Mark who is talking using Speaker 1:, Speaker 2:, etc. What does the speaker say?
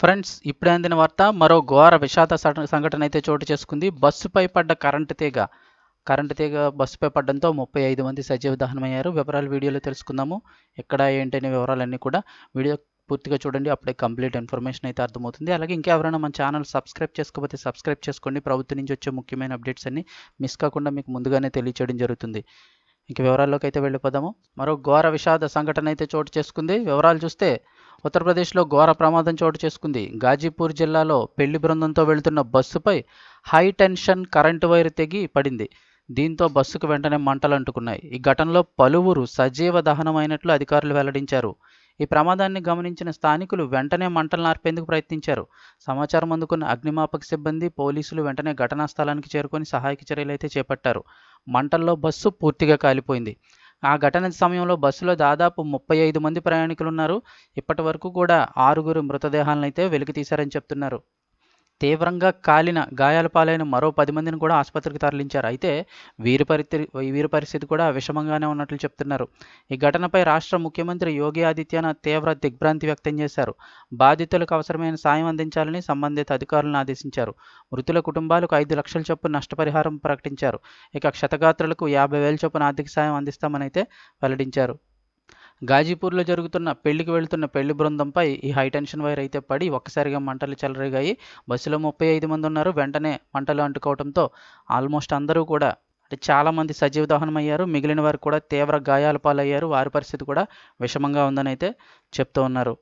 Speaker 1: Friends ఇప్పుడే అందిన వార్త మరో ఘోర విషాద సంఘటన అయితే చోటు చేసుకుంది. బస్సుపై పడ్డ కరెంటు తీగ. కరెంటు తీగ బస్సుపై పడడంతో ముప్పై ఐదు మంది సజీవ దహనమయ్యారు. వివరాలు వీడియోలో తెలుసుకుందాము. ఎక్కడ ఏంటనే వివరాలన్నీ కూడా వీడియో పూర్తిగా చూడండి. అప్పుడే కంప్లీట్ ఇన్ఫర్మేషన్ అయితే అర్థమవుతుంది. అలాగే ఇంకా ఎవరైనా మన ఛానల్ సబ్స్క్రైబ్ చేసుకోకపోతే సబ్స్క్రైబ్ చేసుకోండి ప్రభుత్వం నుంచి వచ్చే ముఖ్యమైన అప్డేట్స్ అన్ని మిస్ కాకుండా మీకు ముందుగానే తెలియచేయడం జరుగుతుంది. ఇంక వివరాల్లోకి అయితే వెళ్ళిపోదాము. మరో ఘోర విషాద సంఘటన అయితే చోటు చేసుకుంది. వివరాలు చూస్తే ఉత్తరప్రదేశ్లో ఘోర ప్రమాదం చోటు చేసుకుంది. గాజీపూర్ జిల్లాలో పెళ్ళి బృందంతో వెళుతున్న బస్సుపై హై టెన్షన్ కరెంటు వైర్ తెగి పడింది. దీంతో బస్సుకు వెంటనే మంటలు అంటుకున్నాయి. ఈ ఘటనలో పలువురు సజీవ దహనమైనట్లు అధికారులు వెల్లడించారు. ఈ ప్రమాదాన్ని గమనించిన స్థానికులు వెంటనే మంటలు ఆర్పేందుకు ప్రయత్నించారు. సమాచారం అందుకున్న అగ్నిమాపక సిబ్బంది పోలీసులు వెంటనే ఘటనా స్థలానికి చేరుకొని సహాయక చర్యలు అయితే చేపట్టారు. మంటల్లో బస్సు పూర్తిగా కాలిపోయింది. ఆ ఘటన సమయంలో బస్సులో దాదాపు ముప్పై ఐదు మంది ప్రయాణికులు ఉన్నారు ఇప్పటి వరకు కూడా ఆరుగురు మృతదేహాలను అయితే వెలికి తీశారని చెప్తున్నారు. తీవ్రంగా కాలిన గాయాల పాలైన మరో పది మందిని కూడా ఆసుపత్రికి తరలించారు. అయితే వీరి పరిస్థితి వీరి పరిస్థితి కూడా విషమంగానే ఉన్నట్లు చెప్తున్నారు. ఈ ఘటనపై రాష్ట్ర ముఖ్యమంత్రి యోగి ఆదిత్యనాథ్ తీవ్ర దిగ్భ్రాంతి వ్యక్తం చేశారు. బాధితులకు అవసరమైన సాయం అందించాలని సంబంధిత అధికారులను ఆదేశించారు. మృతుల కుటుంబాలకు ఐదు లక్షల చొప్పున నష్టపరిహారం ప్రకటించారు. ఇక క్షతగాత్రులకు యాభై వేల చొప్పున ఆర్థిక సాయం అందిస్తామని అయితే వెల్లడించారు. గాజీపూర్లో జరుగుతున్న పెళ్ళికి వెళ్తున్న పెళ్ళి బృందంపై ఈ హైటెన్షన్ వైర్ అయితే పడి ఒక్కసారిగా మంటలు చెలరేగాయి. బస్సులో ముప్పై ఐదు మంది ఉన్నారు. వెంటనే మంటలు అంటుకోవడంతో ఆల్మోస్ట్ అందరూ కూడా అంటే చాలామంది సజీవ దహనం అయ్యారు మిగిలిన వారు కూడా తీవ్ర గాయాల పాలయ్యారు. వారి పరిస్థితి కూడా విషమంగా ఉందని అయితే చెప్తూ ఉన్నారు.